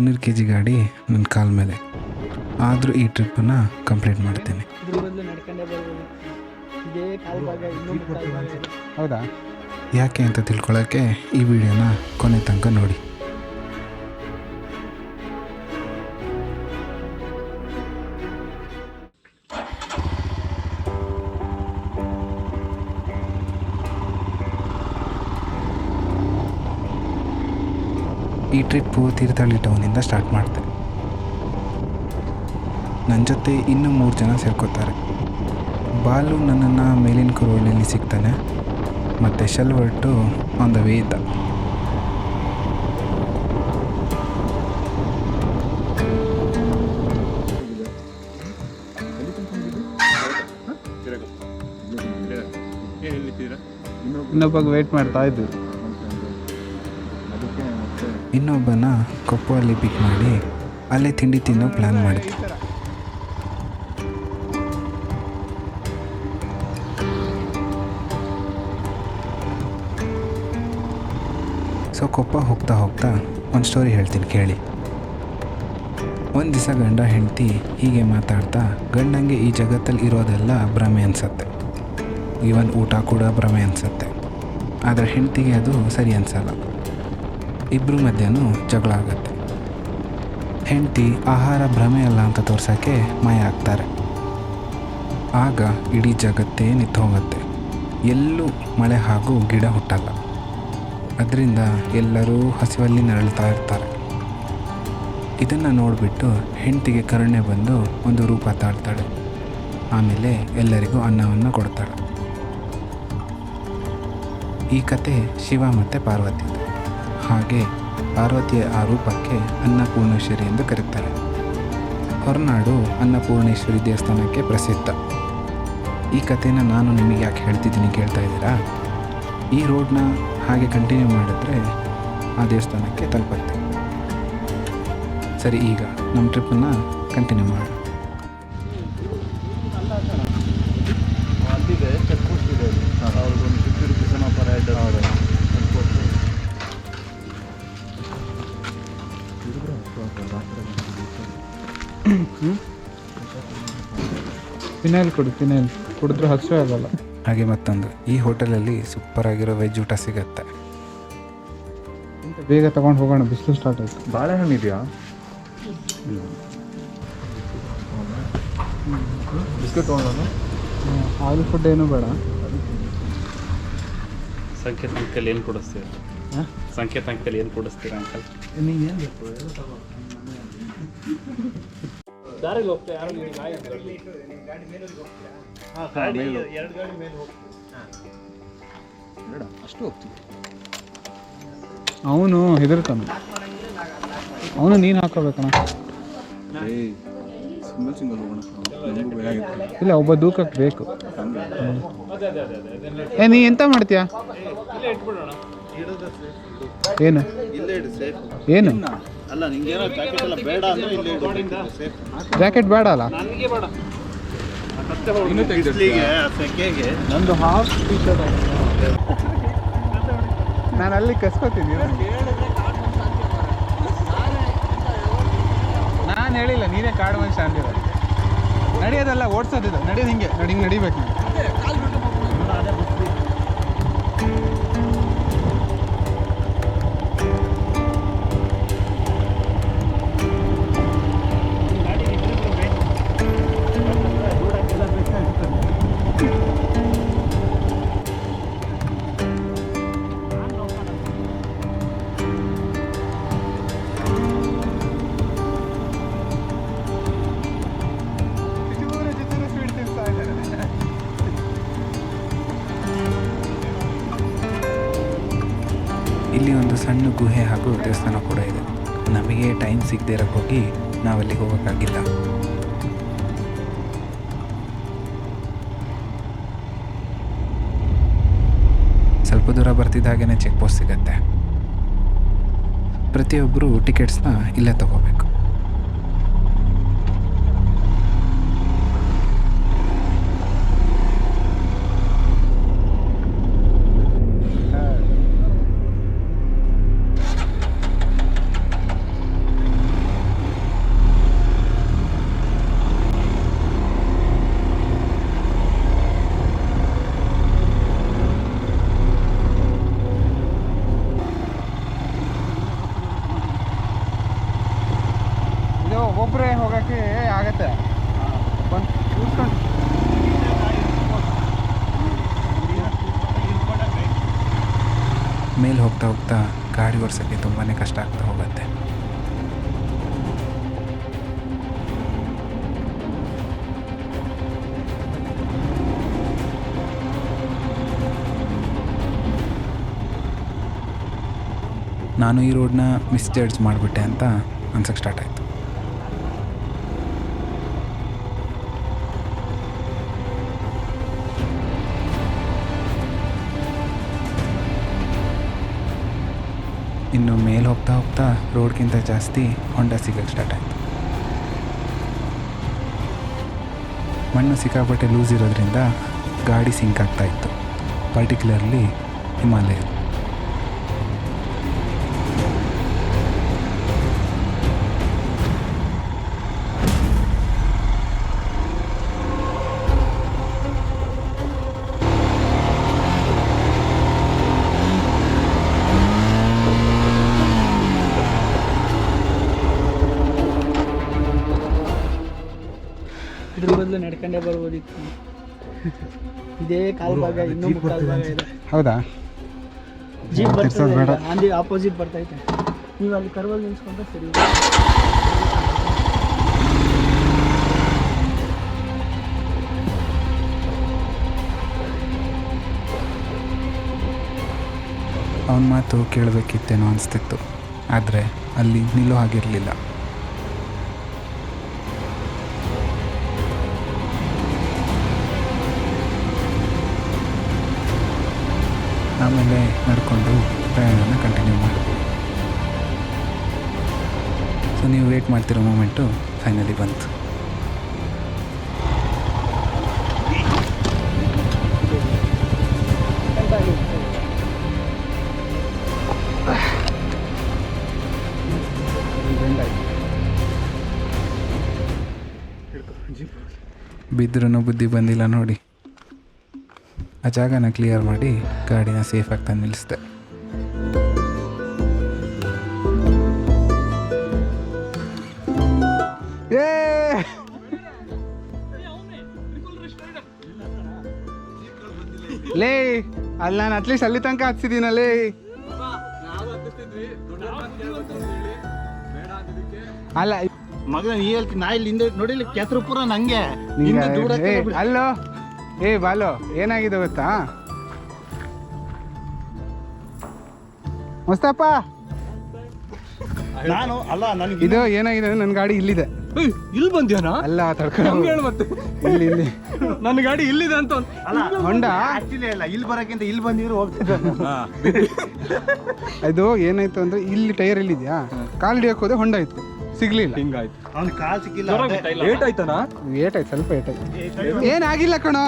ಇನ್ನೂರು K G ಗಾಡಿ ನನ್ನ ಕಾಲ ಮೇಲೆ. ಆದರೂ ಈ ಟ್ರಿಪ್ಪನ್ನು ಕಂಪ್ಲೀಟ್ ಮಾಡ್ತೇನೆ. ಹೌದಾ? ಯಾಕೆ ಅಂತ ತಿಳ್ಕೊಳ್ಳೋಕ್ಕೆ ಈ ವಿಡಿಯೋನ ಕೊನೆ ತನಕ ನೋಡಿ. ಈ ಟ್ರಿಪ್ಪು ತೀರ್ಥಹಳ್ಳಿ ಟೌನಿಂದ ಸ್ಟಾರ್ಟ್ ಮಾಡ್ತೆ. ನನ್ನ ಜೊತೆ ಇನ್ನೂ ಮೂರು ಜನ ಸೇರ್ಕೋತಾರೆ. ಬಾಲು ನನ್ನನ್ನು ಮೇಲಿನ ಕುರುವಳ್ಳಿಯಲ್ಲಿ ಸಿಗ್ತಾನೆ ಮತ್ತು ಶೆಲ್ವರ್ಟು ಆನ್ ದ ವೇ ಇದ್ದ. ಇನ್ನೊಬ್ಬ ವೇಟ್ ಮಾಡ್ತಾ ಇದ್ದು ಇನ್ನೊಬ್ಬನ ಕೊಪ್ಪಲ್ಲಿ ಪಿಕ್ ಮಾಡಿ ಅಲ್ಲೇ ತಿಂಡಿ ತಿನ್ನೋ ಪ್ಲ್ಯಾನ್ ಮಾಡಿದ್ದೆ ಸೊ ಕೊಪ್ಪ ಹೋಗ್ತಾ ಹೋಗ್ತಾ ಒಂದು ಸ್ಟೋರಿ ಹೇಳ್ತೀನಿ ಕೇಳಿ. ಒಂದು ದಿವಸ ಗಂಡ ಹೆಂಡತಿ ಹೀಗೆ ಮಾತಾಡ್ತಾ ಗಂಡಂಗೆ ಈ ಜಗತ್ತಲ್ಲಿ ಇರೋದೆಲ್ಲ ಭ್ರಮೆ ಅನಿಸತ್ತೆ. ಈವನ್ ಊಟ ಕೂಡ ಭ್ರಮೆ ಅನಿಸತ್ತೆ. ಆದರೆ ಹೆಂಡತಿಗೆ ಅದು ಸರಿ ಅನಿಸಲ್ಲ. ಇಬ್ಬರ ಮಧ್ಯನೂ ಜಗಳ ಆಗುತ್ತೆ. ಹೆಂಡತಿ ಆಹಾರ ಭ್ರಮೆ ಅಲ್ಲ ಅಂತ ತೋರ್ಸೋಕ್ಕೆ ಮಾಯ ಆಗ್ತಾರೆ. ಆಗ ಇಡೀ ಜಗತ್ತೇ ನಿಂತು ಹೋಗುತ್ತೆ ಎಲ್ಲೂ ಮಳೆ ಹಾಗೂ ಗಿಡ ಹುಟ್ಟಲ್ಲ. ಅದರಿಂದ ಎಲ್ಲರೂ ಹಸಿವಲ್ಲಿ ನರಳ್ತಾ ಇರ್ತಾರೆ. ಇದನ್ನು ನೋಡಿಬಿಟ್ಟು ಹೆಂಡತಿಗೆ ಕರುಣೆ ಬಂದು ಒಂದು ರೂಪ ತಾಳ್ತಾಳೆ. ಆಮೇಲೆ ಎಲ್ಲರಿಗೂ ಅನ್ನವನ್ನು ಕೊಡ್ತಾಳೆ. ಈ ಕತೆ ಶಿವ ಮತ್ತು ಪಾರ್ವತಿ ಹಾಗೆ ಪಾರ್ವತಿಯ ಆ ರೂಪಕ್ಕೆ ಅನ್ನಪೂರ್ಣೇಶ್ವರಿ ಎಂದು ಕರೀತಾರೆ. ಹೊರನಾಡು ಅನ್ನಪೂರ್ಣೇಶ್ವರಿ ದೇವಸ್ಥಾನಕ್ಕೆ ಪ್ರಸಿದ್ಧ. ಈ ಕಥೆನ ನಾನು ನಿಮಗೆ ಯಾಕೆ ಹೇಳ್ತಿದ್ದೀನಿ ಕೇಳ್ತಾ ಇದ್ದೀರಾ? ಈ ರೋಡ್ನ ಹಾಗೆ ಕಂಟಿನ್ಯೂ ಮಾಡಿದ್ರೆ ಆ ದೇವಸ್ಥಾನಕ್ಕೆ ತಲುಪತ್ತೆ. ಸರಿ, ಈಗ ನಮ್ಮ ಟ್ರಿಪ್ಪನ್ನು ಕಂಟಿನ್ಯೂ ಮಾಡೋಣ. ಫಿನೈಲ್ ಕೊಡು ಫಿನೈಲ್ ಕುಡಿದ್ರೆ ಹಸುವೆ ಆಗಲ್ಲ. ಹಾಗೆ ಮತ್ತೊಂದು. ಈ ಹೋಟೆಲಲ್ಲಿ ಸೂಪರ್ ಆಗಿರೋ ವೆಜ್ ಊಟ ಸಿಗುತ್ತೆ. ಬೇಗ ತಗೊಂಡು ಹೋಗೋಣ ಬಿಸಿಲು ಸ್ಟಾರ್ಟ್ ಆಯ್ತು. ಬಾಳೆಹಣ್ಣು ಇದೆಯಾ? ಬಿಸ್ಕೆಟ್ ತೊಗೊಂಡು ಆಯಿಲ್ ಫುಡ್ ಏನು ಬೇಡ. ಸಂಕೇತ ಅಂಕಲ್ ಏನು ಕೊಡಿಸ್ತೀರ? ಸಂಕೇತ ಅಂಕಲ್ ಏನು ಕೊಡಿಸ್ತೀರ ಅಂಕಲ್? ಅಷ್ಟು ಹೋಗ್ತೀವಿ. ಅವನು ಹೆದರ್ತಾನೆ. ಅವನು ನೀನು ಹಾಕೋಬೇಕಣ ಏಯ್ ಸಿಂಗಲ್ ಸಿಂಗಲ್ ಹೋಗೋಣ. ನಮಗೂ ಇಲ್ಲ ಒಬ್ಬ ದೂಕಕ್ಕೆ ಬೇಕು. ಏ ನೀ ಎಂತ ಮಾಡ್ತೀಯಾ? ಏನು? ಏನು? ಅಲ್ಲ ನಿಂಗೆ ಏನೋ ಜಾಕೆಟ್ ಎಲ್ಲ ಬೇಡ ಅಲ್ಲ? ನಂದು ಹಾಫ್ ಟೀ ಶರ್ಟ್ ನಾನು ಅಲ್ಲಿ ಕಸ್ಕೋತೀನಿ ನಾನು ಹೇಳಿಲ್ಲ ನೀನೇ ಕಾಡು ಮನುಷ್ಯ ಅಂದಿರ ನಡೆಯೋದಲ್ಲ ಓಡಿಸೋದಿದೆ. ನಡೆಯೋದು ಹಿಂಗೆ. ನಡಿ ಹಿಂಗೆ ನಡಿಬೇಕು. ಇಲ್ಲಿ ಒಂದು ಸಣ್ಣ ಗುಹೆ ಹಾಗೂ ದೇವಸ್ಥಾನ ಕೂಡ ಇದೆ. ನಮಗೆ ಟೈಮ್ ಸಿಗದೆ ಇರೋಕ್ಕೆ ಹೋಗಿ ನಾವಲ್ಲಿಗೆ ಹೋಗೋಕ್ಕಾಗಿಲ್ಲ. ಸ್ವಲ್ಪ ದೂರ ಬರ್ತಿದ್ದ ಚೆಕ್ ಪೋಸ್ಟ್ ಸಿಗುತ್ತೆ. ಪ್ರತಿಯೊಬ್ಬರು ಟಿಕೆಟ್ಸ್ನ ಇಲ್ಲೇ ತಗೋಬೇಕು. ಒಬ್ಬರೇ ಹೋಗೋಕ್ಕೆ ಆಗತ್ತೆ. ಬಂದು ಮೇಲೆ ಹೋಗ್ತಾ ಹೋಗ್ತಾ ಗಾಡಿ ಓಡಿಸೋಕ್ಕೆ ತುಂಬಾ ಕಷ್ಟ ಆಗ್ತಾ ಹೋಗುತ್ತೆ. ನಾನು ಈ ರೋಡ್ನ ಮಿಸ್ಜಡ್ಜ್ ಮಾಡಿಬಿಟ್ಟೆ ಅಂತ ಅನ್ಸಕ್ಕೆ ಸ್ಟಾರ್ಟ್ ಆಯಿತು. ಹೋಗ್ತಾ ರೋಡ್ಗಿಂತ ಜಾಸ್ತಿ ಹೊಂಡ ಸಿಗೋಕ್ಕೆ ಸ್ಟಾರ್ಟ್ ಆಯಿತು. ಮಣ್ಣು ಸಿಕ್ಕಾಪಟ್ಟೆ ಲೂಸ್ ಇರೋದ್ರಿಂದ ಗಾಡಿ ಸಿಂಕ್ ಆಗ್ತಾ ಇತ್ತು. ಪರ್ಟಿಕ್ಯುಲರ್ಲಿ ಹಿಮಾಲಯ ನಡ್ಕೊಂಡೇ ಬರ್ಬೋದಿತ್ತು. ಇದೇ ಕಾಲ್ ಭಾಗ ಇನ್ನೊಂದು ಕಾಲ್ ಭಾಗ ಇದೆ. ಹೌದಾ? ಜೀಪ್. ಬರ್ತದೆ ಅಲ್ಲಿ ಆಪೋಸಿಟ್ ಬರ್ತೈತೆ. ನೀವು ಅಲ್ಲಿ ಕರ್ವಲ್ಲಿ ನಿಲ್ಸ್ಕೊಂಡ್ರೆ ಸರಿ ಅವನ ಮಾತು ಕೇಳಬೇಕಿತ್ತೇನೋ ಅನಿಸ್ತಿತ್ತು. ಆದರೆ ಅಲ್ಲಿ ನಿಲ್ಲೋ ಹಾಗಿರಲಿಲ್ಲ. ಆಮೇಲೆ ನಡ್ಕೊಂಡು ಪ್ರಯಾಣನ ಕಂಟಿನ್ಯೂ ಮಾಡಿ ಸೊ ನೀವು ವೇಟ್ ಮಾಡ್ತಿರೋ ಮೂಮೆಂಟು ಫೈನಲಿ ಬಂತು. ಬಿದ್ರೂ ಬುದ್ಧಿ ಬಂದಿಲ್ಲ ನೋಡಿ. ಆ ಜಾಗನ ಕ್ಲಿಯರ್ ಮಾಡಿ ಗಾಡಿನ ಸೇಫಾಗಿ ತಂದು ನಿಲ್ಲಿಸಿದೆ. ಲೇ ಅಲ್ಲಿ ನಾನು ಅಟ್ಲೀಸ್ಟ್ ಅಲ್ಲಿ ತನಕ ಹಚ್ಚಿದ್ದೀನಲ್ಲೇ ಅಲ್ಲ ಮಗ ನೀ ಹೇಳ್ತಿ ನಾ ಇಲ್ಲಿ ಹಿಂದೆ ನೋಡಿಲ್ಲ ಕೆಸರು ಪೂರ ನಂಗೆ. ಅಲ್ಲೋ. ಏ ಬಾಲು ಏನಾಗಿದೆ ಗೊತ್ತಾ? ಮುಸ್ತಪ್ಪ ನಾನು ಅಲ್ಲ ನನಗೆ ಇದು ಏನಾಗಿದೆ ಅಂದ್ರೆ ನನ್ನ ಗಾಡಿ ಇಲ್ಲಿದೆ. ಇಲ್ಲಿ ಬಂದ್ಯಾನಾ? ಅಲ್ಲ ತಡ್ಕೊಂಡು ಹೇಳು ಮತ್ತೆ. ಇಲ್ಲಿ ಇಲ್ಲಿ. ನನ್ನ ಗಾಡಿ ಇಲ್ಲಿದೆ ಅಂತ ಅಲ್ಲ ಹೊಂಡ? ಆಕ್ಚುಲಿ ಅಲ್ಲ ಇಲ್ಲಿ ಬರಕ್ಕಿಂತ ಇಲ್ಲಿ ಬಂದಿದ್ರು ಹೋಗ್ತಿದ್ದೆ ಇದು ಏನಾಯ್ತು ಅಂದ್ರೆ ಇಲ್ಲಿ ಟೈರ್ ಇಲ್ಲಿದ್ಯಾ ಕಾಲ್ ಹಿಡಿಯೋಕೆ ಹೋದೆ ಹೊಂಡ ಇತ್ತು. ಸಿಗ್ಲಿಲ್ಲ. ಹಿಂಗಾಯ್ತು. ಅವ್ನ ಕಾಲ್ ಸಿಕ್ಕಿಲ್ಲ. ಲೇಟ್ ಆಯ್ತಾನಾ? ಆಯ್ತು ಸ್ವಲ್ಪ ಆಯ್ತು. ಏನಾಗಿಲ್ಲ ಕಣೋ.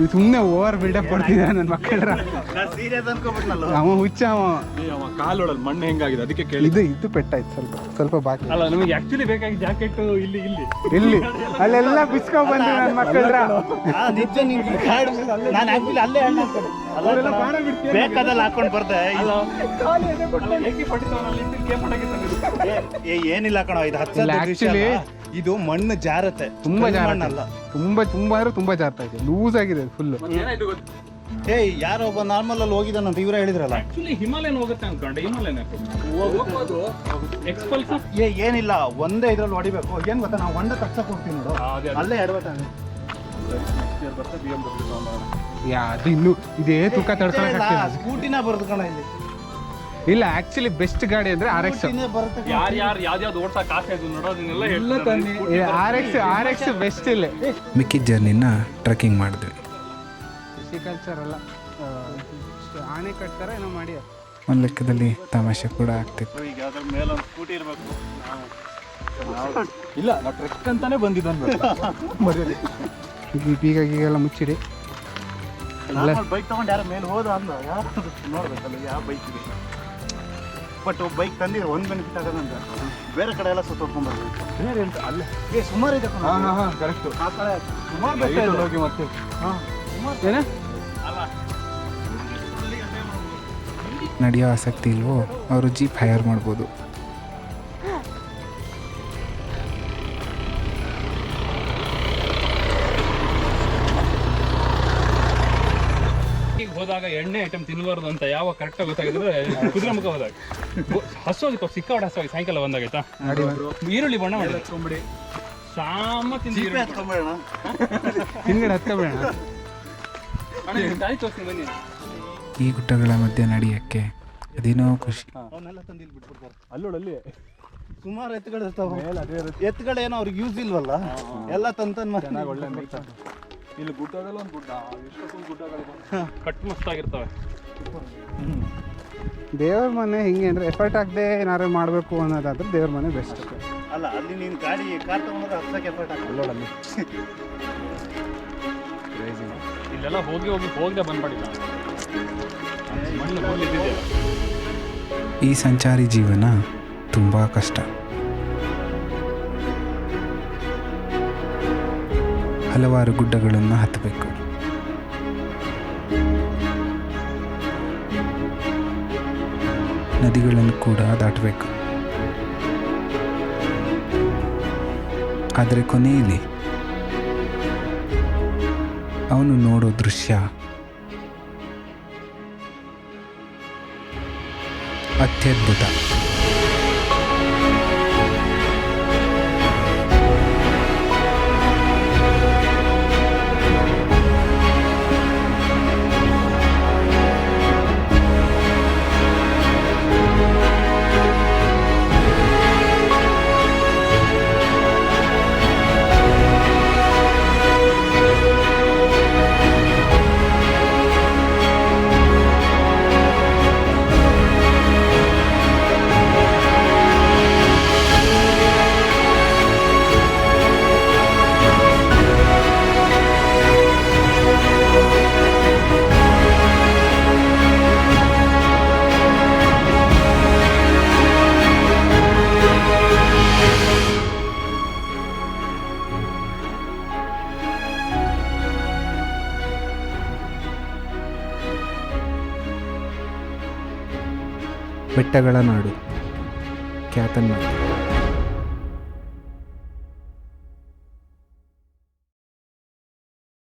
ಇದು ಸುಮ್ಮನೆ ಓವರ್ ಬಿಲ್ಡಪ್ ಕೊಡ್ತಿದ್ದ ನನ್ನ ಮಕ್ಕಳ ಅವ ಹುಚ್ಚ ಅವ. ಕಾಲೊಳಲ್ ಮಣ್ಣು ಹೆಂಗಾಗಿದೆ? ಅದಕ್ಕೆ ಕೇಳಿ. ಇದು ಇದು ಪೆಟ್ಟಾಯ್ತು ಸ್ವಲ್ಪ ಸ್ವಲ್ಪ ಬಾಕಿ. ಅಲ್ಲ ನಮಗೆ ಆಕ್ಚುಲಿ ಬೇಕಾಗಿ ಜಾಕೆಟ್ ಇಲ್ಲಿ ಇಲ್ಲಿ. ಇಲ್ಲಿ ಅಲ್ಲೆಲ್ಲ ಬಿಸ್ಕೊಂಡ್ ಬಂದ್ರೆ ನನ್ನ ಮಕ್ಕಳ ನಿಜ ಆಕ್ಚುಲಿ ಅಲ್ಲೇ ಹೇಳ ಬೇಕಾದಲ್ಲಿ ಹಾಕೊಂಡು ಬರ್ದೆ. ಏಕೆ ಪಡಿತಾವನಲ್ಲಿ ಕೇಪ್ ಏ, ಏ, ಏನಿಲ್ಲ ಕಣ ಇದು ಹತ್ತು ಇದು ಮಣ್ಣು ಜಾರತ್ತೆ. ತುಂಬಾ ಜಾರಣ್ಣಲ್ಲ ಜಾರ ಮಣ್ಣಲ್ಲ. ತುಂಬಾ ತುಂಬಾ ಅಂದ್ರೆ ತುಂಬಾ ಜಾರ್ತಾ ಇದೆ. ಲೂಸ್ ಆಗಿದೆ ಫುಲ್ ಏಯ್ ಯಾರೋ ಒಬ್ಬ ನಾರ್ಮಲ್ ಅಲ್ಲಿ ಹೋಗಿದ್ದಾನಂತ ಇವ್ರ ಹೇಳಿದ್ರಲ್ಲ. ಆಕ್ಚುಲಿ ಹಿಮಾಲಯನ್ ಹೋಗುತ್ತೆ ಅನ್ಕೊಂಡೆ. ಹಿಮಾಲಯನ್ ಹೋಗ್ಬೋದು. ಎಕ್ಸ್ಪಲ್ಸ್ ಏ ಏನಿಲ್ಲ. ಒಂದೇ ಇದ್ರಲ್ಲಿ ಹೊಡಿಬೇಕು. ಏನ್ ಗೊತ್ತಾ? ನಾವು ಹೊಂಡ ತಕ್ಷ ಕೊಡ್ತೀನಿ ನೋಡು. ಅಲ್ಲೇ ಎಡವತ್ತಾಗ ಯಾ ಅದು ಇನ್ನು ಇದೇ ತೂಕ ತಡ್ಕೊಳಕ್ಕೆ ಸ್ಕೂಟಿನ ಬರ್ತದೆ ಕಣ ಇಲ್ಲಿ. ಇಲ್ಲ ಆಕ್ಚುಲಿ ಬೆಸ್ಟ್ ಗಾಡಿ ಅಂದ್ರೆ ಆರ್ ಎಕ್ಸ್. ಯಾರು ಯಾರು ಯಾವ್ದು ಓಡ್ಸಕ್ ಆಸೆ ಇದು ನೋಡೋದನ್ನೆಲ್ಲ ಹೇಳ್ತಾರೆ. R X R X best ಇಲ್ಲ. ಮಿಕ್ಕಿದ ಜರ್ನಿನ ಟ್ರೆಕ್ಕಿಂಗ್ ಮಾಡಿದ್ವಿ. ಕಲ್ಚರ್ ಅಲ್ಲ ಆಣೆ ಕಟ್ತಾರ ಏನೋ ಮಾಡಿ. ಒಂದು ಲೆಕ್ಕದಲ್ಲಿ ತಮಾಷೆ ಕೂಡ ಆಗ್ತಿತ್ತು. ಈಗ ಅದ್ರ ಮೇಲೆ ಒಂದು ಸ್ಕೂಟಿ ಇರಬೇಕು. ಇಲ್ಲ ನಾವು ಟ್ರೆಕ್ ಅಂತಾನೆ ಬಂದಿದ್ದಾನೆ ಈಗ ಬೀಗ ಗೀಗೆಲ್ಲ ಮುಚ್ಚಿಡಿ. ಬೈಕ್ ತಗೊಂಡು ಯಾರ ಮೇಲೆ ಹೋದ ಅಂದ. ಯಾರು ನೋಡ್ಬೇಕಲ್ಲ ಯಾವ ಬೈಕ್ ಇದೆ ಬಟ್ ಬೈಕ್ ತಂದಿದ್ರೆ ಒಂದು ಬೆನಿಫಿಟ್ ಆಗೋದಂತ ಬೇರೆ ಕಡೆ ಎಲ್ಲ ಸುತ್ತೋಡ್ಕೊಂಡ್ ಬರ್ಬೇಕು ಬೇರೆ ಎಂತ ಅಲ್ಲೇ. ಏ ಸುಮಾರು ಇದೆ ಹಾ ಹಾ ಹಾ ಕರೆಕ್ಟ್ ಆ ಕಡೆ ಸುಮಾರು ಬೆಟ್ಟ ಇದೆ. ಹೋಗಿ ಮತ್ತೆ. ಹಾ. ಏನ? ನಡೆಯೋ ಆಸಕ್ತಿ ಇಲ್ವೋ ಅವರು ಜೀಪ್ ಹೈಯರ್ ಮಾಡ್ಬೋದು. ಎಣ್ಣೆ ಐಟಮ್ ತಿನ್ನಬಾರ್ದು ಅಂತ ಯಾವಾಗ ಕರೆಕ್ಟಾಗಿ ಗೊತ್ತಾಗಿದ್ರೆ ಕುದುರೆ ಮುಖ ಹೋದಾಗ. ಹಸುವಾಗಿತ್ತು ಸಿಕ್ಕಾಡ ಹಸುವಾಗಿ ಸಾಯಂಕಾಲ ಬಂದಾಗೈತಾ ಈರುಳ್ಳಿ ಬಣ್ಣ ಮಾಡಿ. ಸಾಮ ತಿಂದು ಹಿಂದ್ಗಡೆ ಹತ್ಕೋಬೇಡ. ಅಣ್ಣ, ನಿಮ್ಗೆ ದಾರಿ ತೋರಿಸ್ತೀನಿ ಬನ್ನಿ. ಈ ಗುಟ್ಟಗಳ ಮಧ್ಯೆ ನಡೆಯಕ್ಕೆ ಅದೇನೋ ಖುಷಿ. ಅವನ್ನೆಲ್ಲ ತಂದು ಇಲ್ಲಿ ಬಿಟ್ಬಿಡ್ತಾರೆ. ಅಲ್ಲೋಡಲ್ಲಿ ಸುಮಾರು ಎತ್ತುಗಳು ಇರ್ತಾವ. ಎತ್ತುಗಳೇನೋ ಅವ್ರಿಗೆ ಯೂಸ್ ಇಲ್ವಲ್ಲ? ಎಲ್ಲ ತಂದು ತಂದು ಒಳ್ಳೆ ಇಲ್ಲಿ ಗುಡ್ಡದಲ್ಲ ಒಂದು ಗುಡ್ಡ ಎಷ್ಟೊಂದು ಗುಡ್ಡಗಳು ಕಟ್ ಮಸ್ತಾಗಿರ್ತವೆ ದೇವ್ರ ಮನೆ ಹಿಂಗೆ ಅಂದರೆ ಎಫರ್ಟ್ ಆಗದೆ ಏನಾದ್ರು ಮಾಡಬೇಕು ಅನ್ನೋದಾದ್ರೆ ದೇವ್ರ ಮನೆ ಬೆಸ್ಟ್ ಅಲ್ಲ ಅಲ್ಲಿ ನೀನು ಗಾಡಿ ಕಾರ್ ತಗೊಂಡ್ರೆ ಹತ್ತಕ್ಕೆ ಎಫರ್ಟ್ ಆಗಲ್ಲ ಇಲ್ಲೆಲ್ಲ ಹೋಗಿ ಹೋಗಿ ಹೋಗದೆ ಫುಲ್ ಈ ಸಂಚಾರಿ ಜೀವನ ತುಂಬ ಕಷ್ಟ. ಹಲವಾರು ಗುಡ್ಡಗಳನ್ನು ಹತ್ತಬೇಕು. ನದಿಗಳನ್ನು ಕೂಡ ದಾಟಬೇಕು. ಆದರೆ ಕೊನೆಯಲ್ಲಿ ಅವನು ನೋಡೋ ದೃಶ್ಯ ಅತ್ಯದ್ಭುತ. ಬೆಟ್ಟಗಳ ನಾಡು. ಕ್ಯಾತನ್ಮರಿ